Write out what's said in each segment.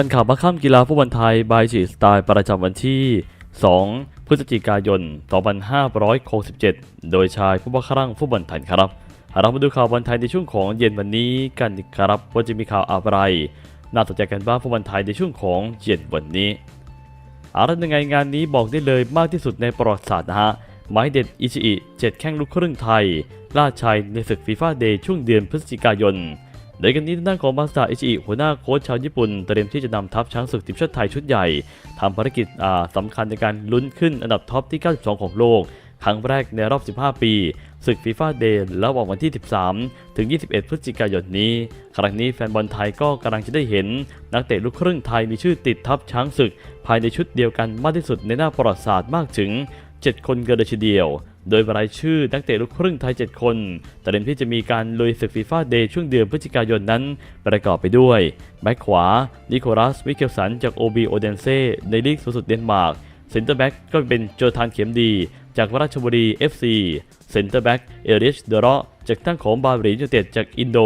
ันข่าวมาข้ามกีฬาฟุตบอลไทยบายจีสไตล์ประจำวันที่ 2 พฤศจิกายน 2567 โดยชายผู้บังคับฟุตบอลไทยครับ เรามาดูข่าวบอลไทยในช่วงของเย็นวันนี้กันครับว่าจะมีข่าวอะไร น่าสนใจกันบ้างฟุตบอลไทยในช่วงของเย็นวันนี้อาละยังไงงานนี้บอกได้เลยมากที่สุดในประวัติศาสตร์นะฮะไม้เด็ดอิชิอิเจ็ดแข้งลูกครึ่งไทย ล่าชัยในศึกฟีฟ่าเดย์ช่วงเดือนพฤศจิกายน โดยกันนี้ทางด้านของมาสตาอิชิอิหัวหน้าโค้ชชาวญี่ปุ่น เตรียมที่จะนำทัพช้างศึกทีมชาติไทยชุดใหญ่ทำภารกิจอ่าสำคัญในการลุ้นขึ้นอันดับท็อปที่ 92 ของโลก ครั้งแรกในรอบ 15 ปีศึกฟีฟ่าเดย์ระหว่างวันที่ 13 ถึง 21 พฤศจิกายนนี้ ครั้งนี้แฟนบอลไทยก็กำลังจะได้เห็น นักเตะลูกครึ่งไทยมีชื่อติดทัพช้างศึก ภายในชุดเดียวกันมากที่สุดในหน้าประวัติศาสตร์มากถึง 7 คนกันเลยทีเดียว โดยรายชื่อนักเตะลูกครึ่งไทย 7 คนเตรียมที่จะมีการลุยศึกฟีฟ่าเดย์ช่วงเดือนพฤศจิกายนนั้น ประกอบไปด้วย แบ็คขวา นิโคลัสมิเคลสัน จากโอบีโอเดนเซ่ในลีกสูงสุดเดนมาร์กเซนเตอร์แบ็กก็เป็นโจทานเข็มดี จากราชบุรี FC เซนเตอร์แบ็กเอริชเดโรจากตั้งของบาหลียูเต็ดจากอินโด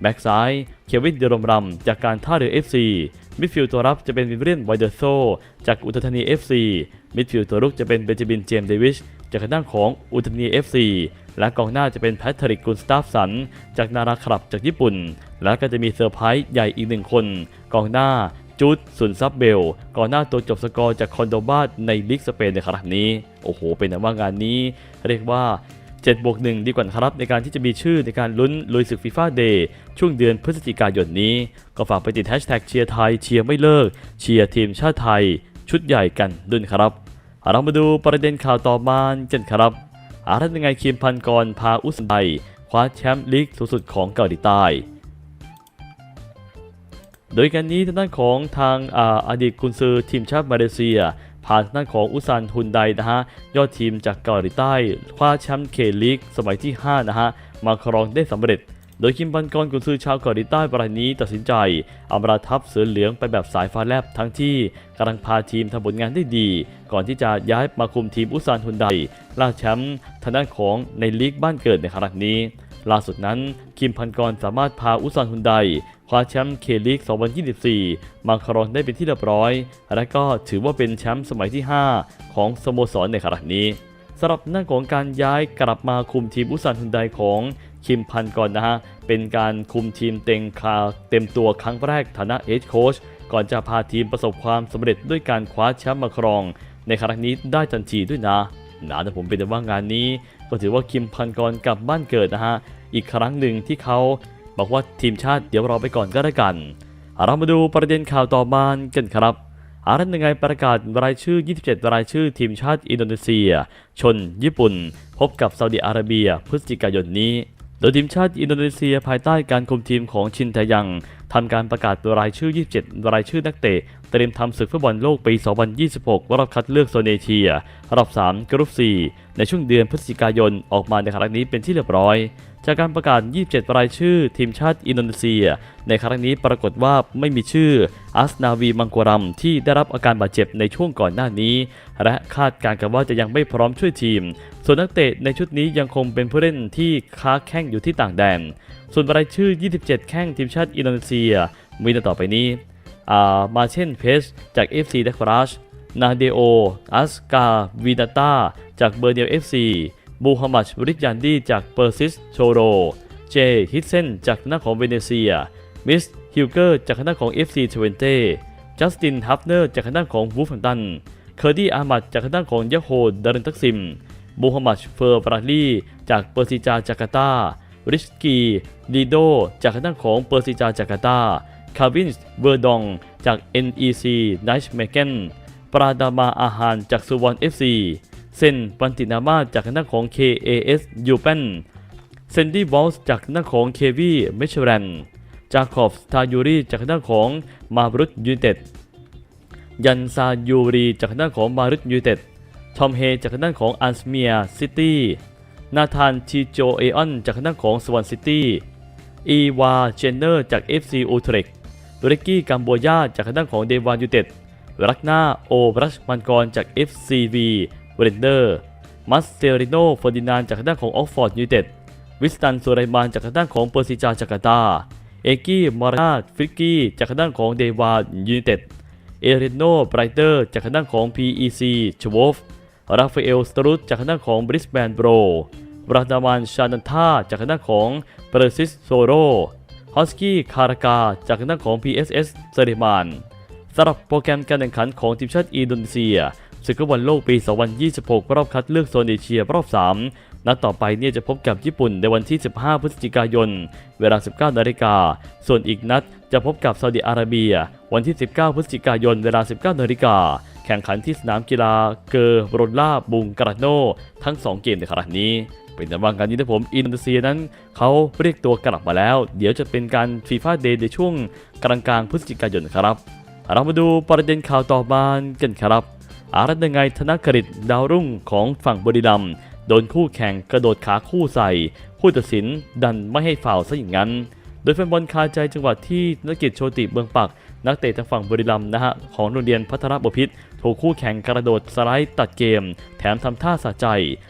แบ็กซ้าย เควินเดรมรัม จากการท่าเรือ FC มิดฟิลด์ตัวรับจะเป็นวิลเลียนไวเดอร์โซ จากอุตรธานี FC มิดฟิลด์ตัวรุกจะเป็นเบนจามินเจมส์เดวิช จากทางด้านของอุตรธานี FC และกองหน้าจะเป็นแพทริกกุนสตาฟสัน จากนาราคลับจากญี่ปุ่น และก็จะมีเซอร์ไพรส์ใหญ่อีกหนึ่งคน กองหน้าจูดสุนซับเบลก่อนหน้าตัวจบสกอร์จากคอนโดบาสในลีกสเปนในครั้งนี้ โอ้โห เป็นแต่ว่างานนี้ เรียกว่า7บวก1ดีกว่าครับในการที่จะมีชื่อในการลุ้นลุยศึกฟีฟ่าเดย์ช่วงเดือนพฤศจิกายนนี้ ก็ฝากไปติดแฮชแท็กเชียร์ไทยเชียร์ไม่เลิก เชียร์ทีมชาติไทย ชุดใหญ่กันด้วยครับ เรามาดูประเด็นข่าวต่อมากันครับ อาทัยังไงคิมพันกรพาอุสไบคว้าแชมป์ลีกสูงสุดของเกาหลีใต้ โดยการนี้ทางด้านของทางอาอดีตกุนซือทีมชาติมาเลเซีย ผ่านทางด้านของอุซานฮุนไดนะฮะยอดทีมจากเกาหลีใต้ คว้าแชมป์เคลีกสมัยที่ 5 นะฮะมาครองได้สำเร็จ โดยคิมบันกรกุนซือชาวเกาหลีใต้รายนี้ตัดสินใจอำลาทัพเสือเหลืองไปแบบสายฟ้าแลบทั้งที่กำลังพาทีมทำผลงานได้ดี ก่อนที่จะย้ายมาคุมทีมอุซานฮุนไดล่าแชมป์ทางด้านของในลีกบ้านเกิดในครั้งนี้ ล่าสุดนั้นคิมพันกรสามารถพาอุซานฮุนไดคว้าแชมป์เคลีก 2024 มาครองได้เป็นที่เรียบร้อย และก็ถือว่าเป็นแชมป์สมัยที่ 5 ของสโมสรในครั้งนี้สำหรับหน้าของการย้ายกลับมาคุมทีมอุซานฮุนไดของ คิมพันกรนนะฮะ เป็นการคุมทีมเต็งคาเต็มตัวครั้งแรกฐานะเฮดโค้ชก่อนจะพาทีมประสบความสำเร็จด้วยการคว้าแชมป์มาครอง ในครั้งนี้ได้ทันทีด้วยนะนะแต่ผมเป็นแต่ว่างานนี้ ก็ถือว่าคิมพันกรกลับบ้านเกิดนะฮะ อีกครั้งหนึ่งที่เขาบอกว่าทีมชาติเดี๋ยวเรอไปก่อนก็ได้กันเอาเรามาดูประเด็นข่าวต่อมากันครับอารันยังไงประกาศรายชื่อ 27 รายชื่อทีมชาติอินโดนีเซีย ชนญี่ปุ่น พบกับซาอุดิอาระเบีย พฤศจิกายนนี้ โดยทีมชาติอินโดนีเซียภายใต้การคุมทีมของชินแทยังทำการประกาศรายชื่อ 27 รายชื่อนักเตะเตรียมทำศึกฟุตบอลโลกปี 2026 รอบคัดเลือกโซนเอเชีย รอบ 3 กรุ๊ป 4 ในช่วงเดือนพฤศจิกายนออกมาในครั้งนี้เป็นที่เรียบร้อย จากการประกาศ 27 รายชื่อ ทีมชาติอินโดนีเซีย ในครั้งนี้ปรากฏว่าไม่มีชื่ออัสนาวีมังกรัมที่ได้รับอาการบาดเจ็บในช่วงก่อนหน้านี้ และคาดการณ์กันว่าจะยังไม่พร้อมช่วยทีม ส่วนนักเตะในชุดนี้ยังคงเป็นผู้เล่นที่ค้าแข้งอยู่ที่ต่างแดน ส่วนรายชื่อ 27 แข้งทีมชาติอินโดนีเซีย มีดังต่อไปนี้ามาเช่นเพสจาก FC เดคราชนาเดโออัสกาวีดาตาจากเบอร์เดียว FC บูฮัมหมัดริกยันดีจากเปอร์ซิสโชโร เจฮิตเซนจากหน้าของเวเนเซีย มิสฮิลเกอร์จากหน้าของ FC เทเวนเต้จัสตินฮัฟเนอร์จากหน้าของวูฟแฮมตัน เคอร์ดี้อามัดจากหน้าของยะโฮดารินทักซิมบูฮัมหมัดเฟอร์บราลีจากเปอร์ซิจาจาการ์ตา ริสกีดีโดจากหน้าของเปอร์ซิจาจาการ์ตา คาวินส์เวอร์ดองจาก NEC ไนช์เมเกนปราดามาอาหารจากสุวรรณ FC เซนปันตินามาจากหน้าของ KAS ยูเปนเซนดี้วอลส์จากหน้าของเควีเมชเรนจาคอบสทายูรีจากหน้าของมาบรุตยูเต็ดยันซายูรีจากด้านของมาริดยูเต็ดทอมเฮจากด้านของอันสเมียซิตี้ นาธานทีโจเอออนจากด้านของสวอนซิตี้ อีวาเจนเนอร์จาก FC อูเทรกริกกี้กัมโบยาจากด้านของเดวานยูเต็ดรักหน้าโอบรัชมันกรจาก FCV เรนเดอร์มัสเซริโนเฟอร์ดินานจากด้านของออกฟอร์ดยูเต็ดวิสตันสุไรมานจากด้านของเปอร์ซิจาจาการ์ตา เอกี้มอราฟิกกี้จากทางด้านของเดวายูไนเต็ดเอเรโนไบรเตอร์จากทางด้านของ PEC ชวอฟราฟาเอลสตรุตจากทางด้านของบริสแบนโบรบราดามันชานันทาจากทางด้านของเปอร์ซิสโซโรฮอสกี้คารากาจากทางด้านของ PSS เซเรมานสำหรับโปรแกรมการแข่งขันของทีมชาติอินโดนีเซีย ศึกฟุตบอลโลกปี 2026 รอบคัดเลือกโซนเอเชียรอบ 3 นัดต่อไปเนี่ยจะพบกับญี่ปุ่นในวันที่ 15 พฤศจิกายน เวลา 19นาฬิกา ส่วนอีกนัดจะพบกับซาอุดิอาระเบีย วันที่ 19 พฤศจิกายน เวลา 19นาฬิกา แข่งขันที่สนามกีฬาเกอร์โรลล่าบุงกราโน ทั้ง 2 เกมในครั้งนี้เป็นแต่ว่างานนี้นะผมอินโดนีเซียนั้นเขาเรียกตัวกลับมาแล้ว เดี๋ยวจะเป็นการฟีฟ่าเดย์ในช่วงกลางกลางพฤศจิกายนครับ เรามาดูประเด็นข่าวต่อมากันครับ อารัตยังไงธนกฤษดาวรุ่งของฝั่งบริลัมโดนคู่แข่งกระโดดขาคู่ใส่ ผู้ตัดสินดันไม่ให้ฝ่าวซะอย่างนั้น โดยแฟนบอลคาใจจังหวะที่ธนกิจโชติเบืองปัก นักเตะทางฝั่งบริลัมนะฮะของโรงเรียนพัทรบพิษถูกคู่แข่งกระโดดสไลด์ตัดเกม แถมทำท่าสะใจ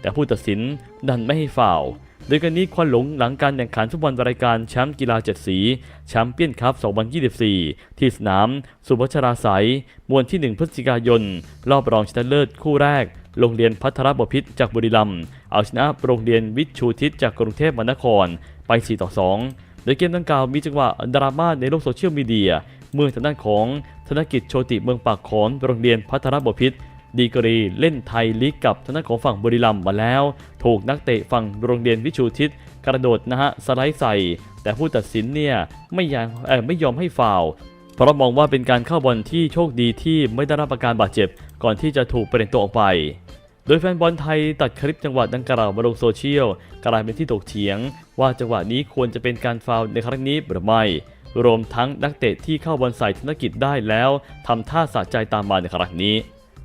แต่ผู้ตัดสินดันไม่ให้ฝ่าว โดยกันนี้ควันหลงหลังการแข่งขันฟุตบอลรายการแชมป์กีฬาเจ็ดสีแชมเปี้ยนคัพ 2024 ที่สนาม สุพัชราไสยมวนที่ 1 พฤศจิกายน รอบรองชนะเลิศคู่แรก โรงเรียนพัทรบพิษจากบุรีรัมย์เอาชนะโรงเรียนวิชชูทิศจากกรุงเทพมหานครไป 4 ต่อ 2 โดยเกมดังกล่าวมีจังหวะดราม่าในโลกโซเชียลมีเดียเมื่อทางด้านของธนกิจโชติเมืองปากของโรงเรียนพัทรบพิษ ดีกรีเล่นไทยลีกกับทางด้านของฝั่งบุรีรัมย์มาแล้ว ถูกนักเตะฝั่งโรงเรียนวิชูทิศกระโดดนะฮะสไลด์ใส่ แต่ผู้ตัดสินเนี่ยไม่ยอมไม่ยอมให้ฟาวเพราะมองว่าเป็นการเข้าบอลที่โชคดีที่ไม่ได้รับอาการบาดเจ็บ ก่อนที่จะถูกเปลี่ยนตัวออกไป โดยแฟนบอลไทยตัดคลิปจังหวะดังกล่าวมาลงโซเชียลกลายเป็นที่ถกเถียง ว่าจังหวะนี้ควรจะเป็นการฟาวในครั้งนี้หรือไม่ รวมทั้งนักเตะที่เข้าบอลใส่ธนกิจได้แล้วทำท่าสะใจตามมาในครั้งนี้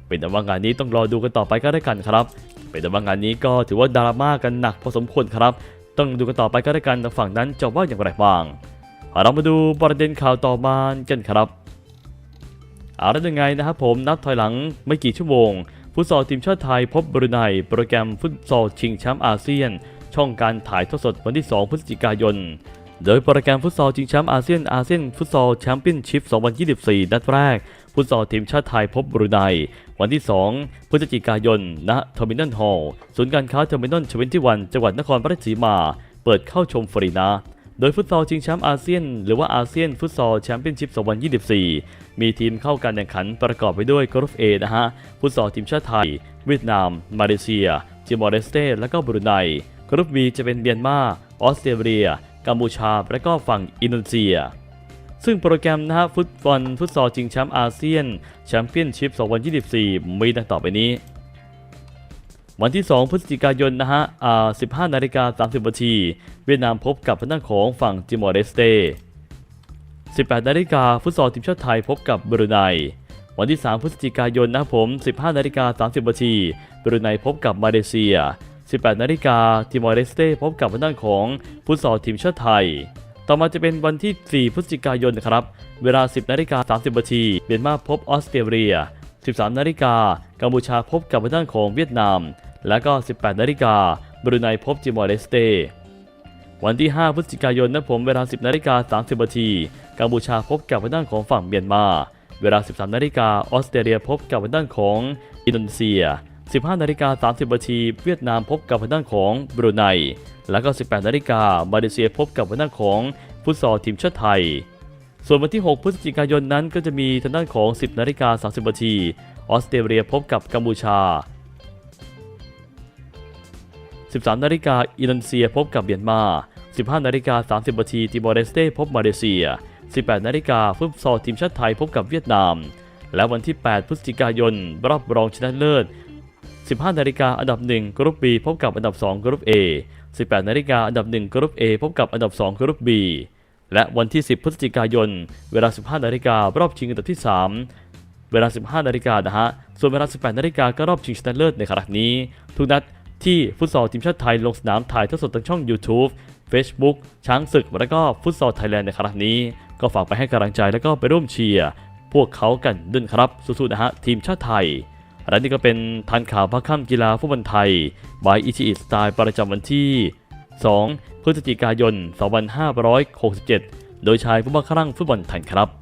เป็นแต่ว่างานนี้ต้องรอดูกันต่อไปก็ได้กันครับ เป็นแต่ว่างานนี้ก็ถือว่าดราม่ากันหนักพอสมควรครับ ต้องดูกันต่อไปก็ได้กันทางฝั่งนั้นจะว่าอย่างไรบ้างเรามาดูประเด็นข่าวต่อมากันครับอาแล้วยังไงนะครับผมนับถอยหลังไม่กี่ชั่วโมงฟุตซอลทีมชาติไทยพบบรูไนโปรแกรมฟุตซอลชิงแชมป์อาเซียน ช่องการถ่ายทอดสดวันที่ 2 พฤศจิกายน โดยโปรแกรมฟุตซอลชิงแชมป์อาเซียนอาเซียนฟุตซอลแชมเปี้ยนชิพ 2024 นัดแรก ฟุตซอลทีมชาติไทยพบบรูไน วันที่ 2 พฤศจิกายน ณเทอร์มินอลฮอลล์ศูนย์การค้าเทอร์มินอลชเวนตี้วันจังหวัดนครราชสีมา เปิดเข้าชมฟรีนะ โดยฟุตซอลชิงแชมป์อาเซียน หรือว่าอาเซียนฟุตซอลแชมเปี้ยนชิพ 2024 มีทีมเข้าการแข่งขันประกอบไปด้วยกรุ๊ป A นะฮะ ฟุตซอลทีมชาติไทย เวียดนาม มาเลเซีย จิมอร์เลสเตและก็บรูไน กรุ๊ป B จะเป็นเมียนมา ออสเตรเลีย กัมพูชา และก็ฝั่งอินโดนีเซีย ซึ่งโปรแกรมนะฮะฟุตบอลฟุตซอลชิงแชมป์อาเซียนแชมเปี้ยนชิพ 2024 มีดังต่อไปนี้ วันที่ 2 พฤศจิกายนนะฮะอ่า15 นาฬิกา 30นาทีเวียดนามพบกับทางด้านของฝั่งจิมอร์เลสเต18 นาฬิกาฟุตซอลทีมชาติไทยพบกับบรูไนวันที่ 3 พฤศจิกายนนะครับผม 15 นาฬิกา 30นาทีบรูไนพบกับมาเลเซีย 18 นาฬิกาติมอร์เลสเต้พบกับทางด้านของฟุตซอลทีมชาติไทย ต่อมาจะเป็นวันที่ 4 พฤศจิกายนครับ เวลา 10 นาฬิกา 30นาทีเมียนมาพบออสเตรเลีย 13 นาฬิกากัมพูชาพบกับทางด้านของเวียดนาม และก็ 18 นาฬิกาบรูไนพบจิมอร์เลสเต้วันที่ 5 พฤศจิกายนนะผมเวลา 10 นาฬิกา 30นาทีกัมพูชาพบกับทางด้านของฝั่งเมียนมา เวลา 13 นาฬิกาออสเตรเลียพบกับทางด้านของอินโดนีเซีย 15นาฬิกา30นาทีเวียดนามพบกับทางด้านของบรูไน แล้วก็ 18นาฬิกามาเลเซียพบกับทางด้านของฟุตซอลทีมชาติไทย ส่วนวันที่ 6 พฤศจิกายนนั้นก็จะมีทางด้านของ 10นาฬิกา30นาทีออสเตรเลียพบกับกัมพูชา 13นาฬิกาอินโดนีเซียพบกับเมียนมา 15นาฬิกา30นาทีติมอร์เลสเต้พบมาเลเซีย 18นาฬิกาฟุตซอลทีมชาติไทยพบกับเวียดนาม และวันที่ 8 พฤศจิกายน รอบรองชนะเลิศ 15นาฬิกาอันดับ 1 กรุ๊ป B พบกับอันดับ 2 กรุ๊ป A 18นาฬิกาอันดับ 1 กรุ๊ป A พบกับอันดับ 2 กรุ๊ป B และวันที่ 10 พฤศจิกายน เวลา 15นาฬิการอบชิงอันดับที่ 3 เวลา 15นาฬิกานะฮะ ส่วนเวลา 18นาฬิกาก็รอบชิงชนะเลิศในครั้งนี้ ทุกนัดที่ฟุตซอลทีมชาติไทยลงสนามถ่ายทอดสดทางช่อง YouTube Facebook ช้างศึก และก็ฟุตซอลไทยแลนด์ในครั้งนี้ ก็ฝากไปให้กำลังใจแล้วก็ไปร่วมเชียร์พวกเขากันด้วยครับสู้ๆนะฮะทีมชาติไทย และนี่ก็เป็นทันข่าวพักค่ำกีฬาฟุตบอลไทยบายอิชิอิสไตล์ประจำวันที่ 2 พฤศจิกายน 2567 โดยชายผู้บังคลั่งฟุตบอลไทยครับ